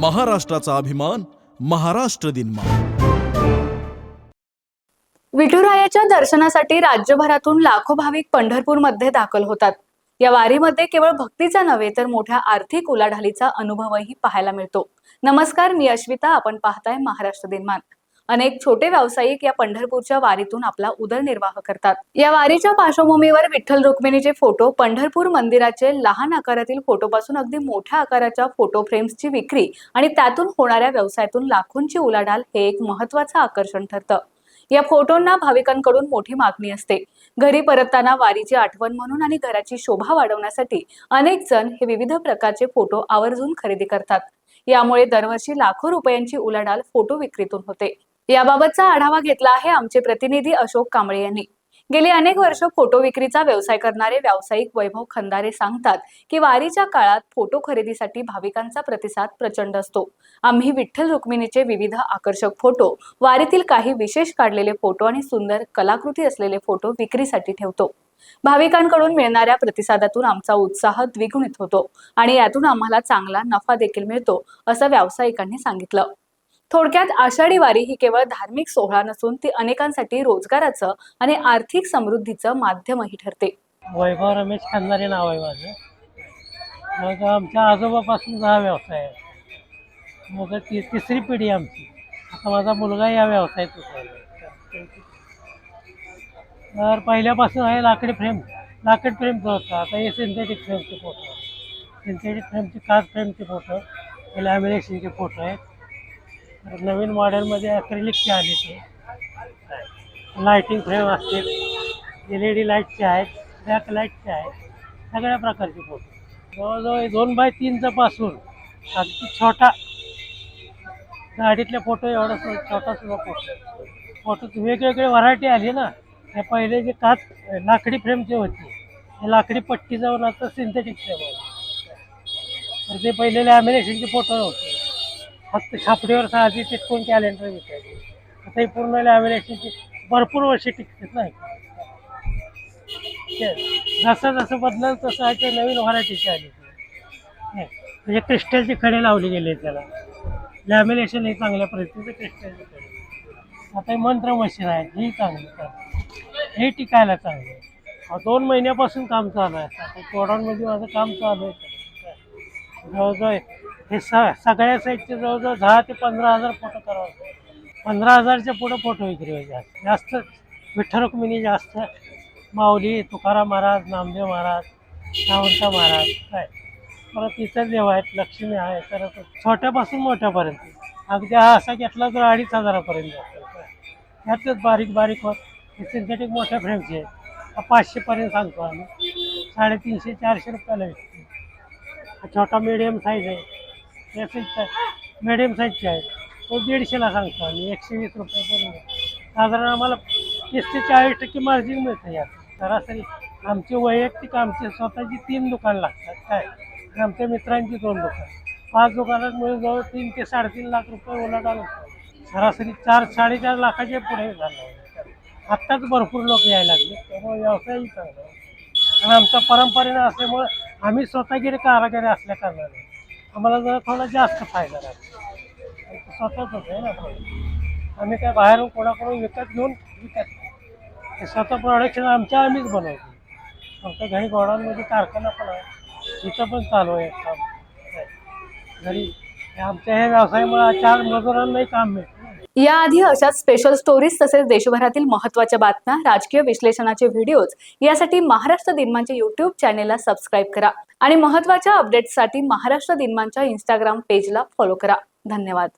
महाराष्ट्राचा अभिमान महाराष्ट्र दिन विठुरायाच्या दर्शनासाठी राज्यभरातून लाखो भाविक पंढरपूरमध्ये दाखल होतात. या वारीमध्ये केवळ भक्तीचा नव्हे तर मोठ्या आर्थिक उलाढालीचा अनुभवही पाहायला मिळतो. नमस्कार मी अश्विता आपण पाहताय महाराष्ट्र दिनमान. अनेक छोटे व्यावसायिक या पंढरपूरच्या वारीतून आपला उदरनिर्वाह करतात. या वारीच्या पार्श्वभूमीवर विठ्ठल रुक्मिणीचे फोटो पंढरपूर मंदिराचे लहान आकारातील फोटोपासून अगदी मोठ्या आकाराच्या फोटो फ्रेम्सची विक्री आणि त्यातून होणाऱ्या व्यवसायातून लाखोंची उलाढाल हे एक महत्वाचं आकर्षण ठरतं. या फोटोंना भाविकांकडून मोठी मागणी असते. घरी परतताना वारीची आठवण म्हणून आणि घराची शोभा वाढवण्यासाठी अनेक जण हे विविध प्रकारचे फोटो आवर्जून खरेदी करतात. यामुळे दरवर्षी लाखो रुपयांची उलाढाल फोटो विक्रीतून होते. याबाबतचा आढावा घेतला आहे आमचे प्रतिनिधी अशोक कांबळे यांनी. गेली अनेक वर्ष फोटो विक्रीचा व्यवसाय करणारे व्यावसायिक वैभव खंदारे सांगतात की वारीच्या काळात फोटो खरेदीसाठी भाविकांचा प्रतिसाद प्रचंड असतो. आम्ही विठ्ठल रुक्मिणीचे विविध आकर्षक फोटो वारीतील काही विशेष काढलेले फोटो आणि सुंदर कलाकृती असलेले फोटो विक्रीसाठी ठेवतो. भाविकांकडून मिळणाऱ्या प्रतिसादातून आमचा उत्साह द्विगुणित होतो आणि यातून आम्हाला चांगला नफा देखील मिळतो असं व्यावसायिकांनी सांगितलं. थोडक्यात आषाढी वारी ही केवळ धार्मिक सोहळा नसून ती अनेकांसाठी रोजगाराचं आणि आर्थिक समृद्धीचं माध्यमही ठरते. वैभव रमेश खंदारे नाव आहे माझं. मग आमच्या आजोबापासून हा व्यवसाय आहे. मग ती तिसरी पिढी आमची. आता माझा मुलगा या व्यवसायात तर पहिल्यापासून आहे लाकडी फ्रेम लाकडी फ्रेमचं होतं आता हे सिंथेटिक फ्रेमचे फोटो सिंथेटिक फ्रेमचे काच फ्रेमचे फोटो लॅमिनेशनचे फोटो आहेत. नवीन मॉडेलमध्ये ॲक्रेलिकचे आले ते. लायटिंग फ्रेम असतील एल ई डी लाईटचे आहेत बॅक लाईटचे आहेत सगळ्या प्रकारचे फोटो जवळजवळ दोन बाय तीनचा पासून अगदी छोटा गाडीतले फोटो एवढा सु- छोटा सुद्धा फोटो फोटो वेगवेगळे व्हरायटी आली ना हे पहिले जे काच लाकडी फ्रेमचे होते हे लाकडी पट्टी जाऊन आता सिंथेटिक फ्रेम आहे तर ते पहिले लॅमिनेशनचे फोटो होते फक्त छापडीवर साधी चिटकून कॅलेंडर विकायचे? आता हे पूर्ण लॅमिनेशनची भरपूर वर्षे टिकतात नाही जसं जसं बदलल तसं आहे ते नवीन व्हरायटीची आली. म्हणजे क्रिस्टलचे खडे लावले गेले त्याला. लॅमिनेशन हे चांगल्या पद्धतीचं क्रिस्टलचे खडे. आता हे मंत्र मशीन आहेत ही चांगली हे टिकायला चांगलं आहे. दोन महिन्यापासून काम चालू आहे. आता गोडाऊनमध्ये माझं काम चालू आहे. जवळजवळ हे स सगळ्या साईडचे जवळजवळ दहा ते पंधरा हजार फोटो करावं पंधरा हजारच्या पुढं फोटो विक्री व्हायचे जास्त जास्त विठ्ठल रुक्मिणी जास्त माऊली तुकाराम महाराज नामदेव महाराज सावंता महाराज काय? परत इतर देव आहेत लक्ष्मी आहे तर छोट्यापासून मोठ्यापर्यंत. अगदी हा असा घेतला तर अडीच हजारापर्यंत जातो बारीक बारीक होत. हे सिंथेटिक मोठ्या फ्रेमचे आहेत. पाचशेपर्यंत सांगतो आम्ही. साडेतीनशे चारशे रुपयाला विकतो. छोटा मिडियम साईज आहे. ते मिडियम साईजचे आहे. तो दीडशेला सांगतो आम्ही. एकशे वीस रुपयापर्यंत साधारण आम्हाला तीस ते चाळीस टक्के मार्जिन मिळतं यात. सरासरी आमचे वैयक्तिक आमचे स्वतःची तीन दुकान लागतात. काय? आमच्या मित्रांची दोन दुकान. पाच दुकानात मिळून जवळ तीन ते साडेतीन लाख रुपये उलाढाल होतो सरासरी चार साडेचार लाखाचे पुढे झालं. आत्ताच भरपूर लोक यायला लागले. त्यामुळे व्यवसायही चांगला आहे. आणि आमच्या परंपरेनं असल्यामुळे आम्ही स्वतःगिरी कारागिरी असल्या कारणाने आम्हाला जरा थोडा जास्त फायदा राहतो स्वतःच आहे ना थोडं. आम्ही काय बाहेरून कोणाकडून विकत घेऊन विकत हे स्वतः प्रोडक्शन आमच्या आम्हीच बनवतो. आमच्या घरी गोडांमध्ये कारखाना पण आहे. तिथं पण चालू आहे काम. घरी. आमच्या हे व्यवसायामुळे चार मजुरांनाही काम मिळतं. याआधी अशाच स्पेशल स्टोरीज तसेच देशभरातील महत्त्वाच्या बातम्या राजकीय विश्लेषणाचे व्हिडिओज यासाठी महाराष्ट्र दिनमानच्या युट्यूब चॅनेलला सबस्क्राईब करा आणि महत्त्वाच्या अपडेट्ससाठी महाराष्ट्र दिनमानच्या इंस्टाग्राम पेजला फॉलो करा. धन्यवाद.